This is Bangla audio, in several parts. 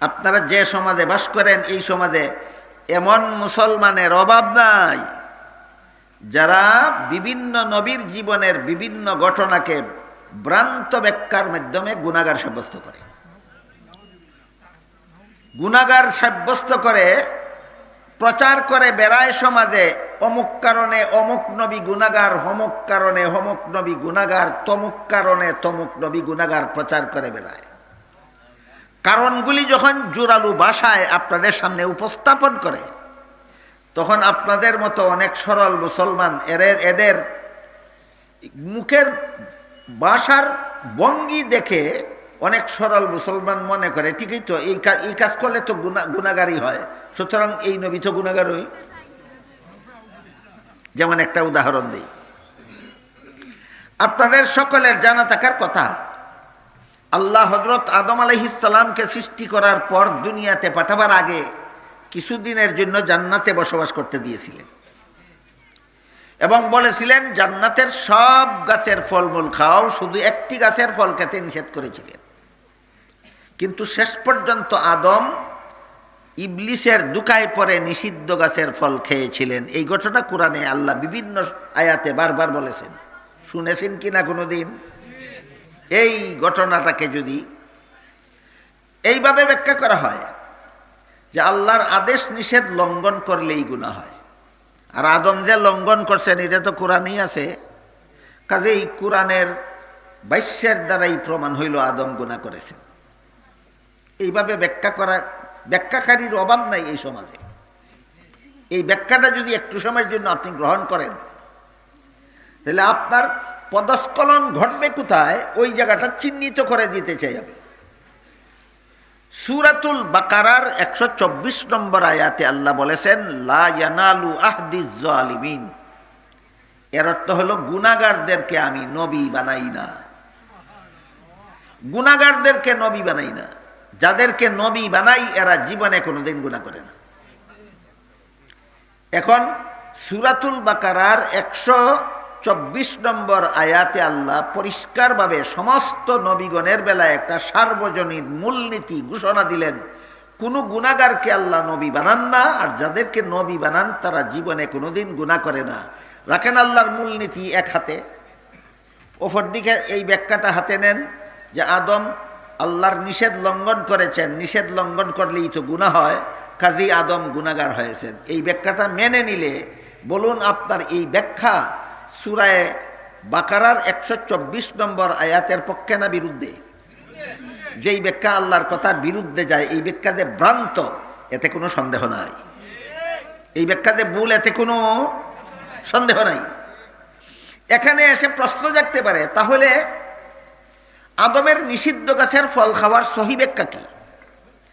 আপনারা যে সমাজে বাস করেন, এই সমাজে এমন মুসলমানের অভাব নাই। যারা বিভিন্ন নবীর জীবনের বিভিন্ন ঘটনাকে ভ্রান্ত ব্যাখ্যার মাধ্যমে গুণাগার সাব্যস্ত করে। গুণাগার সাব্যস্ত করে, প্রচার করে বেড়ায় সমাজে, অমুক কারণে অমুক নবী গুণাগার হমুক কারণে হমুক নবী গুণাগার তমুক কারণে তমুক নবী গুণাগার প্রচার করে বেড়ায়। কারণগুলি যখন জোরালু ভাষায় আপনাদের সামনে উপস্থাপন করে, তখন আপনাদের মতো অনেক সরল মুসলমান এর, এদের মুখের ভাষার ভঙ্গি দেখে অনেক সরল মুসলমান মনে করে, ঠিকই তো, এই কাজ এই কাজ করলে তো গুণা গুণাগারই হয়। সুতরাং এই নবী তো গুণাগারই যেমন একটা উদাহরণ দিই। আপনাদের সকলের জানা থাকার কথা আল্লাহ হজরত আদম আলহিসাল্লামকে সৃষ্টি করার পর দুনিয়াতে পাঠাবার আগে কিছুদিনের জন্য জান্নাতে বসবাস করতে দিয়েছিলেন। এবং বলেছিলেন, জান্নাতের সব গাছের ফলমূল খাও, শুধু একটি গাছের ফল খেতে নিষেধ করেছিলেন। কিন্তু শেষ পর্যন্ত আদম ইবলিসের দুকায় পরে নিষিদ্ধ গাছের ফল খেয়েছিলেন। এই ঘটনা কোরআনে আল্লাহ বিভিন্ন আয়াতে বারবার বলেছেন। শুনেছেন কি না কোনোদিন? এই ঘটনাটাকে যদি এইভাবে ব্যাখ্যা করা হয় যে আল্লাহর আদেশ নিষেধ লঙ্ঘন করলেই গুণা হয়। আর আদম যে লঙ্ঘন করছেন, এটা তো কোরআনই আছে। কাজে এই কোরআনের বাইশ্যের দ্বারাই প্রমাণ হইল আদম গুণা করেছেন। এইভাবে ব্যাখ্যা করা, ব্যাখ্যাকারীর অভাব নাই এই সমাজে। এই ব্যাখ্যাটা যদি একটু সময়ের জন্য আপনি গ্রহণ করেন, তাহলে আপনার পদস্খলন ঘটবে কোথায়, ওই জায়গাটা চিহ্নিত করে দিতে চাই আমি। সুরাতুল বাকারার একশো চব্বিশ নম্বর আয়াতে আল্লাহ বলেছেন, লা ইয়ানালু আহদিজ জালিমিন এর অর্থ হলো গুনাগারদেরকে আমি নবী বানাই না। গুনাগারদেরকে নবী বানাই না। যাদেরকে নবী বানাই, এরা জীবনে কোনোদিন গুণা করে না। এখন সুরাতুল বাকারার একশো চব্বিশ নম্বর আয়াতে আল্লাহ পরিষ্কারভাবে সমস্ত নবীগণের বেলায় একটা সার্বজনীন মূলনীতি ঘোষণা দিলেন। কোনো গুণাগারকে আল্লাহ নবী বানান না, আর যাদেরকে নবী বানান তারা জীবনে কোনোদিন গুণা করে না। রাখেন আল্লাহর মূলনীতি এক হাতে। দিকে এই ব্যাখ্যাটা হাতে নেন যে আদম আল্লাহর নিষেধ লঙ্ঘন করেছেন। নিষেধ লঙ্ঘন করলেই তো গুণা হয় কাজী আদম গুণাগার হয়েছেন। এই ব্যাখ্যাটা মেনে নিলে বলুন আপনার এই ব্যাখ্যা সুরায় বাকারার একশো চব্বিশ নম্বর আয়াতের পক্ষে না বিরুদ্ধে? যেই ব্যাখ্যা আল্লাহর কথার বিরুদ্ধে যায়, এই ব্যাখ্যা যে ভ্রান্ত, এতে কোনো সন্দেহ নাই। এই ব্যাখ্যা যে ভুল, এতে কোনো সন্দেহ নাই। এখানে এসে প্রশ্ন জাগতে পারে, তাহলে আদমের নিষিদ্ধ গাছের ফল খাওয়ার সহি ব্যাখ্যা কি?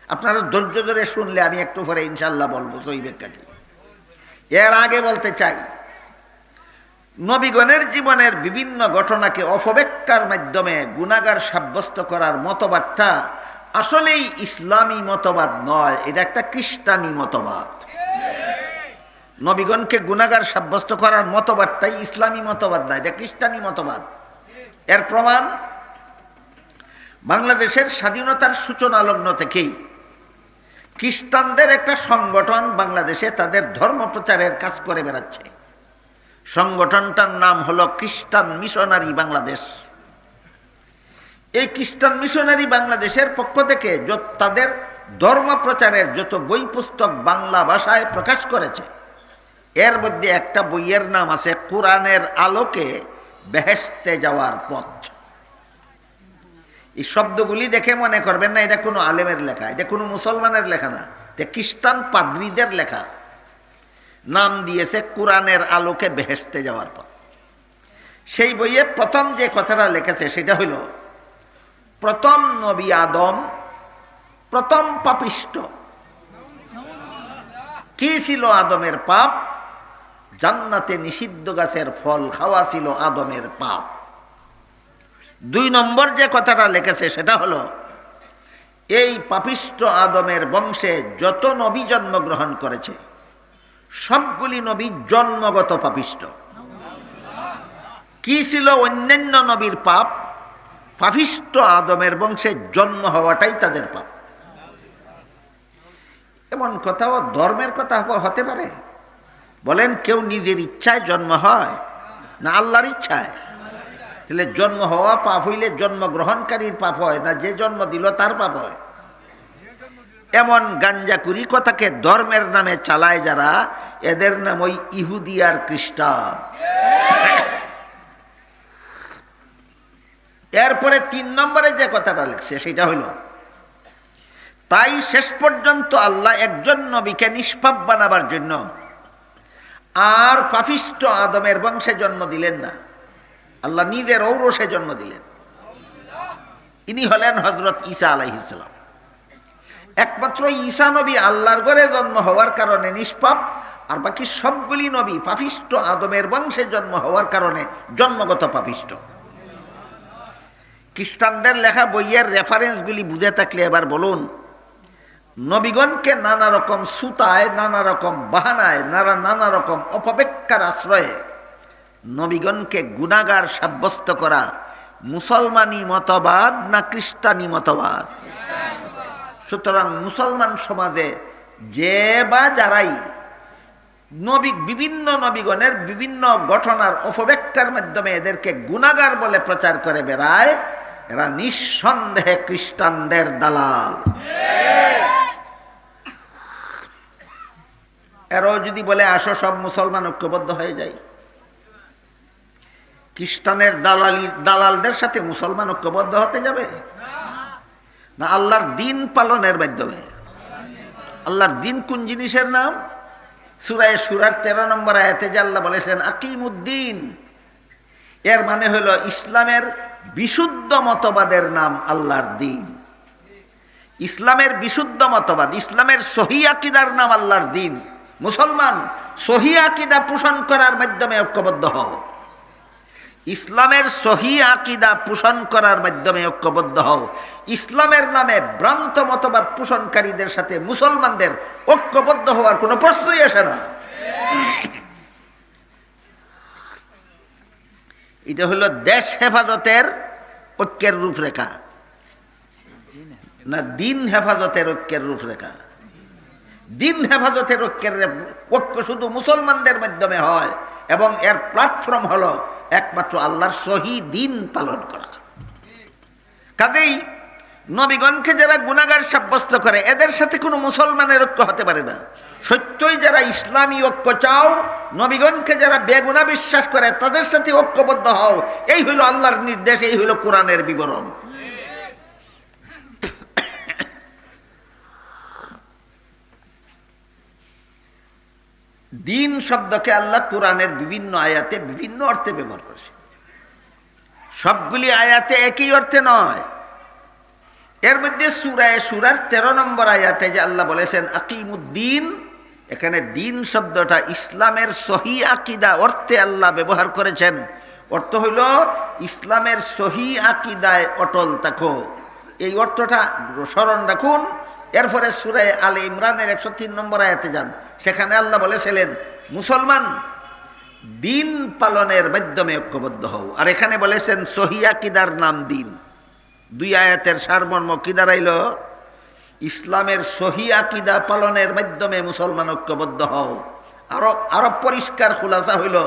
আপনারা ধৈর্য ধরে শুনলে আমি একটু পরে ইনশাল্লাহ বলব সহি ব্যাখ্যা কি। এর আগে বলতে চাই নবীগণের জীবনের বিভিন্ন ঘটনাকে অপব্যাখ্যার মাধ্যমে গুণাগার সাব্যস্ত করার মতবাদটা আসলেই ইসলামী মতবাদ নয়, এটা একটা খ্রিস্টানি মতবাদ। নবীগণকে গুণাগার সাব্যস্ত করার মতবাদটাই ইসলামী মতবাদ না, এটা খ্রিস্টানি মতবাদ। এর প্রমাণ, বাংলাদেশের স্বাধীনতার সূচনা লগ্ন থেকেই খ্রিস্টানদের একটা সংগঠন বাংলাদেশে তাদের ধর্ম প্রচারের কাজ করে বেড়াচ্ছে। সংগঠনটার নাম হলো খ্রিস্টান মিশনারি বাংলাদেশ। এই খ্রিস্টান মিশনারি বাংলাদেশের পক্ষ থেকে তাদের ধর্ম প্রচারের যত বই পুস্তক বাংলা ভাষায় প্রকাশ করেছে, এর মধ্যে একটা বইয়ের নাম আছে কোরআনের আলোকে বেহেস্তে যাওয়ার পথ। এই শব্দগুলি দেখে মনে করবেন না, এটা কোনো আলেমের লেখা, এটা কোনো মুসলমানের লেখা না, এটা খ্রিস্টান পাদ্রীদের লেখা। নাম দিয়েছে কোরআনের আলোকে বেহেসতে যাওয়ার পর সেই বইয়ে প্রথম যে কথাটা লেখেছে সেটা হইল, প্রথম নবী আদম, প্রথম পাপিষ্ট। কি ছিল আদমের পাপ? জান্নাতে নিষিদ্ধ গাছের ফল খাওয়া ছিল আদমের পাপ। দুই নম্বর যে কথাটা লেখেছে সেটা হলো, এই পাপিষ্ট আদমের বংশে যত নবী জন্মগ্রহণ করেছে সবগুলি নবী জন্মগত পাপিষ্ট। কি ছিল অন্যান্য নবীর পাপ? পাপিষ্ট আদমের বংশে জন্ম হওয়াটাই তাদের পাপ। এমন কথাও ধর্মের কথা হতে পারে। বলেন, কেউ নিজের ইচ্ছায় জন্ম হয় না আল্লাহর ইচ্ছায়? তাহলে জন্ম হওয়া পাপ হইলে জন্মগ্রহণকারীর পাপ হয় না, যে জন্ম দিল তার পাপ হয়। এমন গাঞ্জাকুরি কথাকে ধর্মের নামে চালায় যারা, এদের নাম ওই ইহুদি আর খ্রিস্টান। এরপরে তিন নম্বরে যে কথাটা লিখছে, সেটা হলো, তাই শেষ পর্যন্ত আল্লাহ একজন নবীকে নিষ্পাপ বানাবার জন্য আর পাপিষ্ট আদমের বংশে জন্ম দিলেন না। আল্লাহ নিজের ঔরসে জন্ম দিলেন। ইনি হলেন হজরত ঈসা আলাইহিসাল্লাম একমাত্র ঈসা নবী আল্লাহর ঘরে জন্ম হওয়ার কারণে নিষ্পাপ, আর বাকি সবগুলি নবী পাপিষ্ট আদমের বংশে জন্ম হওয়ার কারণে জন্মগত পাপিষ্ট। খ্রিস্টানদের লেখা বইয়ের রেফারেন্সগুলি বুঝে থাকলে এবার বলুন, নবীগণকে নানা রকম সুতায়, নানা রকম বাহানায়, নানা নানা রকম অপবেক্ষার আশ্রয়ে নবীগণকে গুণাগার সাব্যস্ত করা মুসলমানি মতবাদ না খ্রিস্টানি মতবাদ? সুতরাং মুসলমান সমাজে যে বা যারাই নবী, বিভিন্ন নবীগণের বিভিন্ন ঘটনার অপব্যাখ্যার মাধ্যমে এদেরকে গুণাগার বলে প্রচার করে বেড়ায়, এরা নিঃসন্দেহে খ্রিস্টানদের দালাল। এরাও যদি বলে, আসো, সব মুসলমান ঐক্যবদ্ধ হয়ে যায় খ্রিস্টানের দালালি, দালালদের সাথে মুসলমান ঐক্যবদ্ধ হতে যাবে? না আল্লাহর দিন পালনের মাধ্যমে। আল্লাহর দিন কোন জিনিসের নাম? সুরায় সুরার তেরো নম্বর আয়াতে যে আল্লাহ বলেছেন, আকিমুদ্দিন। এর মানে হলো ইসলামের বিশুদ্ধ মতবাদের নাম আল্লাহর দিন। ইসলামের বিশুদ্ধ মতবাদ, ইসলামের সহি আকিদার নাম আল্লাহর দিন। মুসলমান সহি আকিদা পোষণ করার মাধ্যমে ঐক্যবদ্ধ হও। ইসলামের সহি আকিদা পোষণ করার মাধ্যমে ঐক্যবদ্ধ হও। ইসলামের নামে ভ্রান্ত মতবাদ পোষণকারীদের সাথে মুসলমানদের ঐক্যবদ্ধ হওয়ার কোনো প্রশ্নই আসে না। এটা হলো দেশ হেফাজতের ঐক্যের রূপরেখা। না, দিন হেফাজতের ঐক্যের রূপরেখা। দিন হেফাজতের ঐক্যের ঐক্য শুধু মুসলমানদের মাধ্যমে হয়, এবং এর প্ল্যাটফর্ম হলো একমাত্র আল্লাহর সহি দিন পালন করা। কাজেই নবীগণকে যারা গুণাগার সাব্যস্ত করে, এদের সাথে কোনো মুসলমানের ঐক্য হতে পারে না। সত্যই যারা ইসলামী ঐক্য চাও, নবীগণকে যারা বেগুনা বিশ্বাস করে, তাদের সাথে ঐক্যবদ্ধ হও। এই হইল আল্লাহর নির্দেশ, এই হইল কোরআনের বিবরণ। দিন শব্দকে আল্লাহ কোরআনের বিভিন্ন আয়াতে বিভিন্ন অর্থে ব্যবহার করেছে সবগুলি আয়াতে একই অর্থে নয়। এর মধ্যে সুরায় সুরার তেরো নম্বর আয়াতে যে আল্লাহ বলেছেন, আকিমুদ্দিন এখানে দিন শব্দটা ইসলামের সহি আকিদা অর্থে আল্লাহ ব্যবহার করেছেন। অর্থ হইল, ইসলামের সহি আকিদায় অটল থাকো। এই অর্থটা স্মরণ রাখুন এরপরে সুরে আলে ইমরানের একশো তিন নম্বর আয়াতে যান। সেখানে আল্লাহ বলেছিলেন, মুসলমান, দিন পালনের মাধ্যমে ঐক্যবদ্ধ হও। আর এখানে বলেছেন সহিয়া কিদার নাম দিন। দুই আয়াতের সারমর্ম কি দাঁড়াইল? ইসলামের সহি আকিদা পালনের মাধ্যমে মুসলমান ঐক্যবদ্ধ হও। আরও আরও পরিষ্কার খুলাসা হইল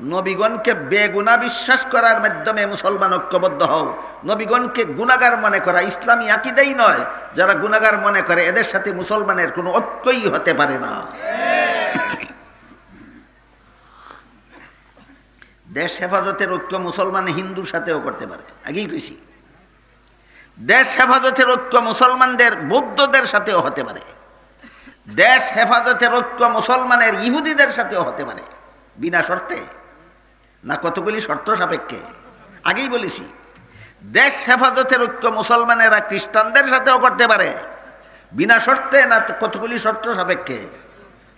নবীগণকে বেগুনা বিশ্বাস করার মাধ্যমে মুসলমান ঐক্যবদ্ধ হও। নবীগণকে গুণাগার মনে করা ইসলামী আকিদাই নয়। যারা গুণাগার মনে করে, এদের সাথে মুসলমানের কোনো ঐক্যই হতে পারে না। দেশ হেফাজতের ঐক্য মুসলমান হিন্দুর সাথেও করতে পারে। আগেই কইছি। দেশ হেফাজতের ঐক্য মুসলমানদের, বৌদ্ধদের সাথেও হতে পারে। দেশ হেফাজতের ঐক্য মুসলমানের ইহুদিদের সাথেও হতে পারে। বিনা শর্তে। না কতগুলি শর্ত সাপেক্ষে? আগেই বলেছি, দেশ হেফাজতের ঐক্য মুসলমানেরা খ্রিস্টানদের সাথেও করতে পারে। বিনা শর্তে না কতগুলি শর্ত সাপেক্ষে?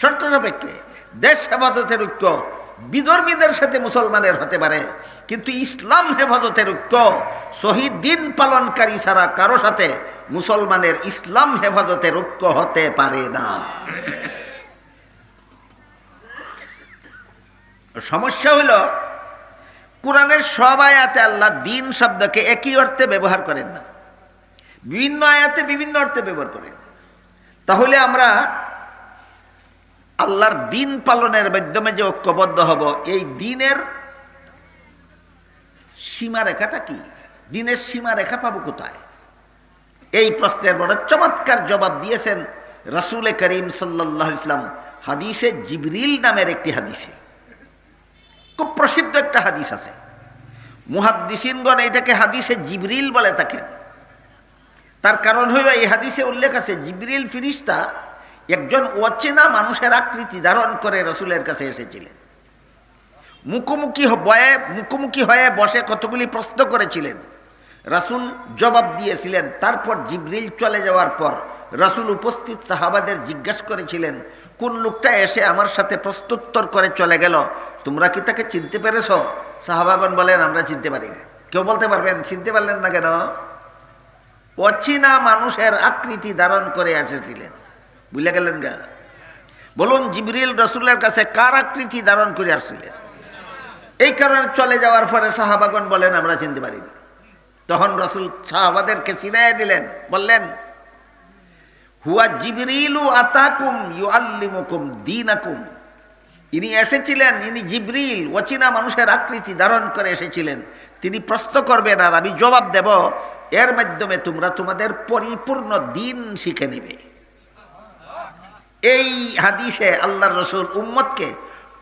শর্ত সাপেক্ষে, দেশ হেফাজতের ঐক্য বিধর্মীদের সাথে মুসলমানের হতে পারে, কিন্তু ইসলাম হেফাজতের ঐক্য শহীদ দিন পালনকারী ছাড়া কারও সাথে মুসলমানের ইসলাম হেফাজতের ঐক্য হতে পারে না। সমস্যা হলো কোরআনের সব আয়াতে আল্লাহ দিন শব্দকে একই অর্থে ব্যবহার করেন না। বিভিন্ন আয়াতে বিভিন্ন অর্থে ব্যবহার করেন। তাহলে আমরা আল্লাহর দিন পালনের মাধ্যমে যে ঐক্যবদ্ধ হব, এই দিনের সীমারেখাটা কি? দিনের সীমারেখা পাবো কোথায়? এই প্রশ্নের বড় চমৎকার জবাব দিয়েছেন রাসুল করিম সাল্লাহ ইসলাম হাদিসে জিবরিল নামের একটি হাদিসে। খুব প্রসিদ্ধ একটা হাদিস আছে। মুহাদ্দিসিনগণ এটাকে হাদিসে জিবরিল বলে থাকেন। তার কারণ হইল এই হাদিসে উল্লেখ আছে, জিবরিল ফিরিস্তা একজন অচেনা মানুষের আকৃতি ধারণ করে রসুলের কাছে এসেছিলেন। মুখোমুখি বয়ে, মুখোমুখি হয়ে বসে কতগুলি প্রশ্ন করেছিলেন। রাসুল জবাব দিয়েছিলেন, তারপর জিবরিল চলে যাওয়ার পর রাসুল উপস্থিত সাহাবাদের জিজ্ঞাসা করেছিলেন, কোন লোকটা এসে আমার সাথে প্রস্তুত্তর করে চলে গেল? তোমরা কি তাকে চিনতে পেরেছ? সাহাবাগন বলেন, আমরা চিনতে পারি না। কেউ বলতে পারবেন, চিনতে পারলেন না কেন? অচেনা মানুষের আকৃতি ধারণ করে এসেছিলেন। বুঝলে গেলেন গা? বলুন, জিবরিল রসুলের কাছে কার আকৃতি ধারণ করে আসছিলেন? এই কারণে চলে যাওয়ার পরে সাহাবাগন বলেন, আমরা চিনতে পারি না। তখন রসুল সাহাবাদেরকে চিনাইয়া দিলেন, বললেন হুয়া জিবরিলু আতাকুম ইউ আল্লিমুকুম দিনাকুম। ইনি এসেছিলেন, ইনি জিবরিল, অচিনা মানুষের আকৃতি ধারণ করে এসেছিলেন। তিনি প্রশ্ন করবেন, আর আমি জবাব দেব, এর মাধ্যমে তোমরা তোমাদের পরিপূর্ণ দিন শিখে নেবে। এই হাদিসে আল্লাহর রসুল উম্মতকে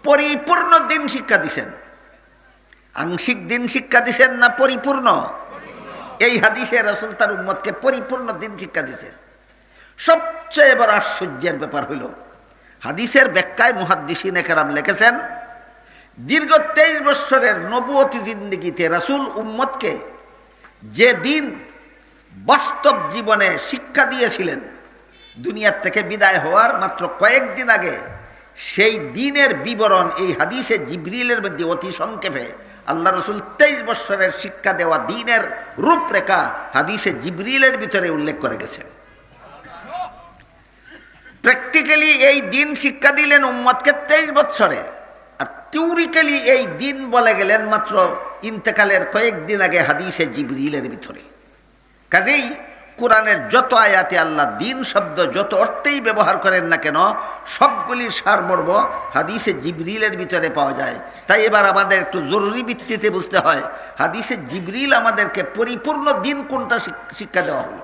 পরিপূর্ণ দিন শিক্ষা দিছেন। আংশিক দিন শিক্ষা দিছেন না পরিপূর্ণ? এই হাদিসে রসুল তার উম্মতকে পরিপূর্ণ দিন শিক্ষা দিছেন। সবচেয়ে বড় আশ্চর্যের ব্যাপার হইল, হাদিসের ব্যাখ্যায় মুহাদ্দিসিন একরাম লিখেছেন, দীর্ঘ তেইশ বৎসরের নবুয়তি জিন্দিগিতে রাসুল উম্মতকে যে দিন বাস্তব জীবনে শিক্ষা দিয়েছিলেন, দুনিয়ার থেকে বিদায় হওয়ার মাত্র কয়েকদিন আগে, সেই দিনের বিবরণ এই হাদিসে জিবরিলের মধ্যে অতি সংক্ষেপে আল্লাহ রসুল তেইশ বৎসরের শিক্ষা দেওয়া দিনের রূপরেখা হাদিসে জিবরিলের ভিতরে উল্লেখ করে গেছে প্র্যাকটিক্যালি এই দিন শিক্ষা দিলেন উম্মতকে তেইশ বৎসরে। আর থিওরিক্যালি এই দিন বলে গেলেন মাত্র ইন্তেকালের কয়েকদিন আগে হাদিসে জিবরিলের ভিতরে। কাজেই কোরআনের যত আয়াতে আল্লাহ দিন, শব্দ, যত অর্থেই ব্যবহার করেন না কেন সবগুলির সারমর্ম হাদিসে জিবরিলের ভিতরে পাওয়া যায়। তাই এবার আমাদের একটু জরুরি ভিত্তিতে বুঝতে হয়, হাদিসে জিবরিল আমাদেরকে পরিপূর্ণ দিন কোনটা শিক্ষা দেওয়া হলো।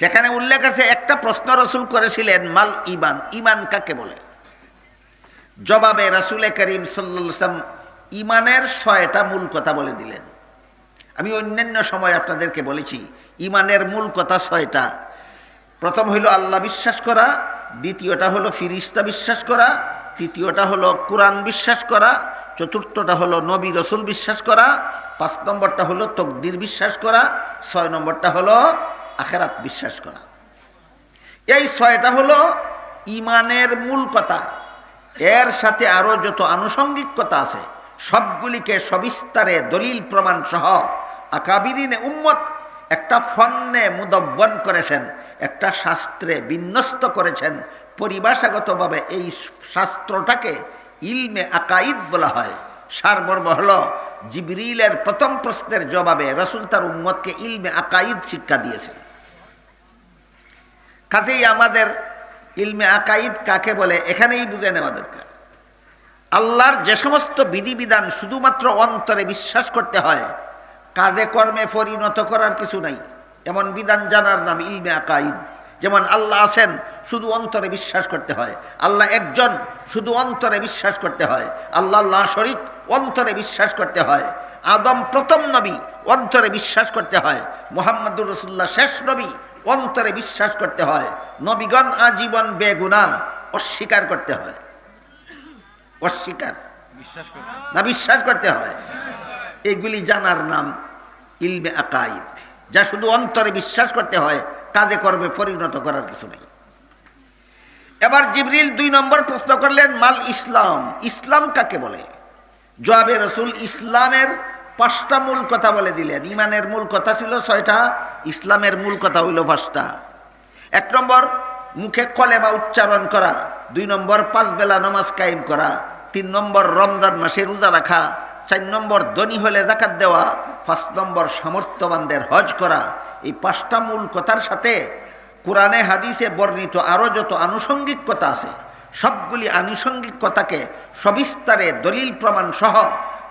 সেখানে উল্লেখ আছে, একটা প্রশ্ন রসুল করেছিলেন, মাল ইমান ইমান কাকে বলে? জবাবে রাসুলে করিম সাল্লাম ইমানের ছয়টা মূল কথা বলে দিলেন। আমি অন্যান্য সময় আপনাদেরকে বলেছি ইমানের মূল কথা ছয়টা। প্রথম হইল আল্লাহ বিশ্বাস করা, দ্বিতীয়টা হলো ফিরিস্তা বিশ্বাস করা, তৃতীয়টা হলো কোরআন বিশ্বাস করা, চতুর্থটা হলো নবী রসুল বিশ্বাস করা, পাঁচ নম্বরটা হলো তকদির বিশ্বাস করা, ছয় নম্বরটা হলো আখেরাত বিশ্বাস করা। এই ছয়টা হলো ইমানের মূল কথা। এর সাথে আরও যত আনুষঙ্গিক কথা আছে, সবগুলিকে সবিস্তারে দলিল প্রমাণ সহ আকাবিরিনে উম্মত একটা ফন্নে মুদব্বন করেছেন, একটা শাস্ত্রে বিন্যস্ত করেছেন। পরিভাষাগতভাবে এই শাস্ত্রটাকে ইলমে আকাইদ বলা হয়। সারমর্ম হল জিবরিলের প্রথম প্রশ্নের জবাবে রসুল তার উম্মতকে ইলমে আকাইদ শিক্ষা দিয়েছেন। কাজেই আমাদের ইলমে আকাইদ কাকে বলে? এখানেই বুঝে নেওয়া দরকার। আল্লাহর যে সমস্ত বিধিবিধান শুধুমাত্র অন্তরে বিশ্বাস করতে হয়, কাজে কর্মে পরিণত করার কিছু নাই। এমন বিধান জানার নাম ইলমে আকাইদ। যেমন আল্লাহ আছেন, শুধু অন্তরে বিশ্বাস করতে হয়। আল্লাহ একজন, শুধু অন্তরে বিশ্বাস করতে হয়। আল্লাহ আল্লাহ শরিক, অন্তরে বিশ্বাস করতে হয়। আদম প্রথম নবী, অন্তরে বিশ্বাস করতে হয়। মোহাম্মদুর রসুল্লাহ শেষ নবী অন্তরে বিশ্বাস করতে হয় নবীগণ আজীবন বেগুনা অস্বীকার করতে হয়। অস্বীকার। না বিশ্বাস করতে হয়। এগুলি জানার নাম ইলমে আকাইদ। যা শুধু অন্তরে বিশ্বাস করতে হয় কাজে কর্মে পরিণত করার কিছু নেই। এবার জিবরিল দুই নম্বর প্রশ্ন করলেন মাল ইসলাম? ইসলাম কাকে বলে? জবাবে রসুল ইসলামের পাঁচটা মূল কথা বলে দিলেন। ইমানের মূল কথা ছিল ছয়টা, ইসলামের মূল কথা হইল পাঁচটা। এক নম্বর, মুখে কলেমা উচ্চারণ করা। দুই নম্বর, পাঁচ বেলা নামাজ কায়েম করা। তিন নম্বর, রমজান মাসে রোজা রাখা। চার নম্বর, ধনী হলে জাকাত দেওয়া। পাঁচ নম্বর, সামর্থ্যবানদের হজ করা। এই পাঁচটা মূল কথার সাথে কোরআনে, হাদিসে বর্ণিত আরও যত আনুষঙ্গিক কথা আছে, সবগুলি আনুষঙ্গিক কথাকে সবিস্তারে, দলিল প্রমাণ সহ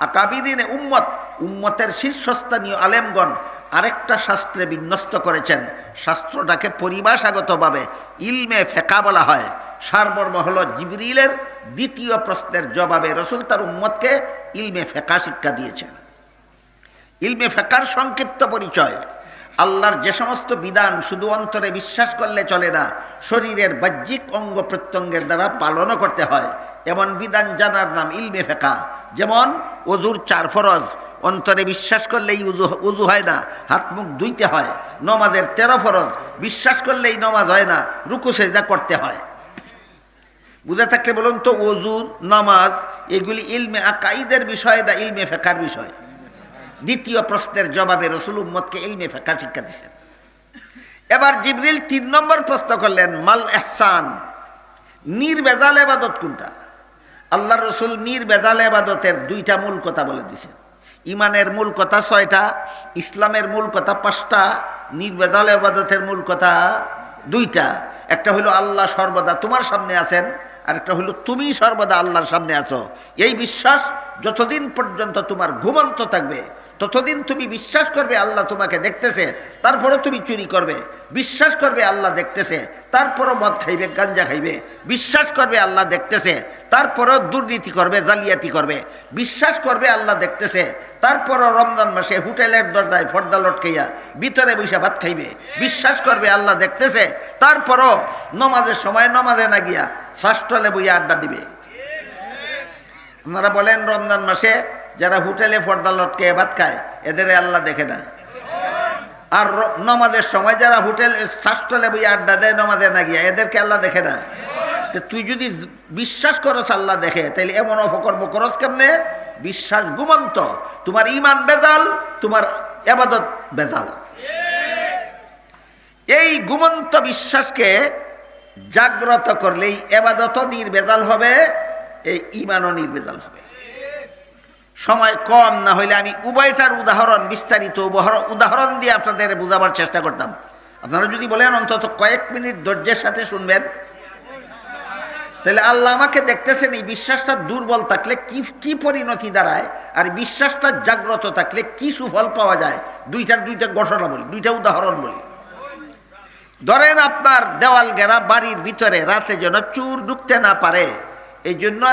আকাবিদিনে উম্মত উম্মতের শীর্ষস্থানীয় আলেমগণ আরেকটা শাস্ত্রে বিন্যস্ত করেছেন। শাস্ত্রটাকে পরিভাষাগতভাবে ইলমে ফেকা বলা হয়। সারমর্ম হল জিবরিলের দ্বিতীয় প্রশ্নের জবাবে রসুল তার উম্মতকে ইলমে ফেকা শিক্ষা দিয়েছেন। ইলমে ফেকার সংক্ষিপ্ত পরিচয়, আল্লাহর যে সমস্ত বিধান শুধু অন্তরে বিশ্বাস করলে চলে না, শরীরের বাহ্যিক অঙ্গ প্রত্যঙ্গের দ্বারা পালনও করতে হয়। এমন বিধান জানার নাম ইলমে ফেকা। যেমন, অজুর চার ফরজ অন্তরে বিশ্বাস করলেই উজু উজু হয় না, হাত মুখ ধুইতে হয়। নমাজের তেরো ফরজ, বিশ্বাস করলেই নমাজ হয় না, রুকু সেজদা করতে হয়। বুঝে থাকলে বলুন তো অজুর নামাজ, এগুলি ইলমে আকাইদের বিষয় না ইলমে ফেকার বিষয়? দ্বিতীয় প্রশ্নের জবাবে রসুল উম্মদকে ইলমে ফেকা শিক্ষা দিচ্ছেন এবার জিবরিল তিন নম্বর প্রশ্ন করলেন, মাল এহসান নির্বেজাল এবাদত কোনটা? আল্লাহ রসুল নির্বেজাল এবাদতের দুইটা মূল কথা বলে দিছেন। ইমানের মূল কথা ছয়টা, ইসলামের মূল কথা পাঁচটা, নির্বেদাল আবাদতের মূল কথা দুইটা। একটা হলো আল্লাহ সর্বদা তোমার সামনে আছেন আর একটা হলো, তুমি সর্বদা আল্লাহর সামনে আছো। এই বিশ্বাস যতদিন পর্যন্ত তোমার ঘুমন্ত থাকবে, ততদিন তুমি বিশ্বাস করবে আল্লাহ তোমাকে দেখতেছে, তারপরও তুমি চুরি করবে। বিশ্বাস করবে আল্লাহ দেখতেছে, তারপরও মদ খাইবে, গাঞ্জা খাইবে। বিশ্বাস করবে আল্লাহ দেখতেছে, তারপরও দুর্নীতি করবে, জালিয়াতি করবে। বিশ্বাস করবে আল্লাহ দেখতেছে, তারপরও রমজান মাসে হোটেলের দরজায় ফর্দা লটকাইয়া ভিতরে বসে ভাত খাইবে। বিশ্বাস করবে আল্লাহ দেখতেছে, তারপরও নমাজের সময় নমাজে না গিয়া ষষ্ঠলে বইয়া আড্ডা দিবে। আপনারা বলেন রমজান মাসে যারা হোটেলে ফর্দা লটকে ভাত খায়, এদের আল্লাহ দেখে না। আর নমাজের সময় যারা হোটেল শাস্ত্রলে বই আড্ডা দেয়, নমাজে না গিয়া, এদেরকে আল্লাহ দেখে না। তুই যদি বিশ্বাস করস আল্লাহ দেখে তাহলে এমন অপকর্ম করস কেমনে? বিশ্বাস গুমন্ত তোমার ইমান বেজাল, তোমার এবাদত বেজাল। এই গুমন্ত বিশ্বাসকে জাগ্রত করলেই এবাদত নির্বেজাল হবে, এই ইমানও নির্বেজাল হবে। সময় কম না হইলে আমি উভয়টার উদাহরণ, বিস্তারিত উদাহরণ- দিয়ে আপনাদের বোঝাবার চেষ্টা করতাম। আপনারা যদি বলেন অন্তত কয়েক মিনিট ধৈর্যের সাথে শুনবেন। তাহলে আল্লাহ আমাকে দেখতেছেন এই বিশ্বাসটা দুর্বল থাকলে কি কি পরিণতি দাঁড়ায়, আর বিশ্বাসটা জাগ্রত থাকলে কি সুফল পাওয়া যায়? দুইটার দুইটা ঘটনা বলি, দুইটা উদাহরণ বলি। ধরেন আপনার দেওয়াল ঘেরা বাড়ির ভিতরে রাতে যেন চুর ঢুকতে না পারে, এই জন্য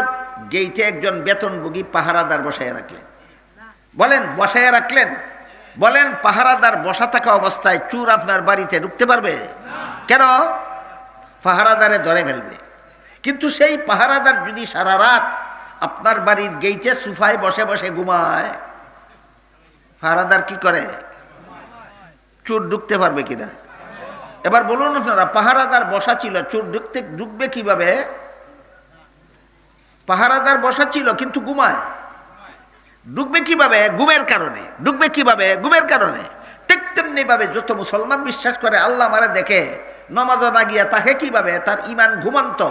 গেইটে একজন বেতনভোগী পাহারাদার বসায় রাখলেন। বলেন, বসায় রাখলেন? বলেন, পাহারাদার বসা থাকা অবস্থায় চুর আপনার বাড়িতে ঢুকতে পারবে? কেন? পাহারাদারে ধরে ফেলবে। কিন্তু সেই পাহারাদার যদি সারা রাত আপনার বাড়ির গেইটে সুফায় বসে বসে ঘুমায়, পাহারাদার কি করে? চুর ঢুকতে পারবে কিনা? এবার বলুন আপনারা, পাহারাদার বসা ছিল, চোর ঢুকতে ঢুকবে কীভাবে? পাহারাদার বসা ছিল, কিন্তু ঘুমায়। ডুববে কীভাবে? গুমের কারণে। ডুববে কীভাবে? গুমের কারণে। ঠিক তেমনি ভাবে যত মুসলমান বিশ্বাস করে, আল্লাহ মারা দেখে নমাজ না গিয়া তাকে কীভাবে? তার ইমান ঘুমন্ত।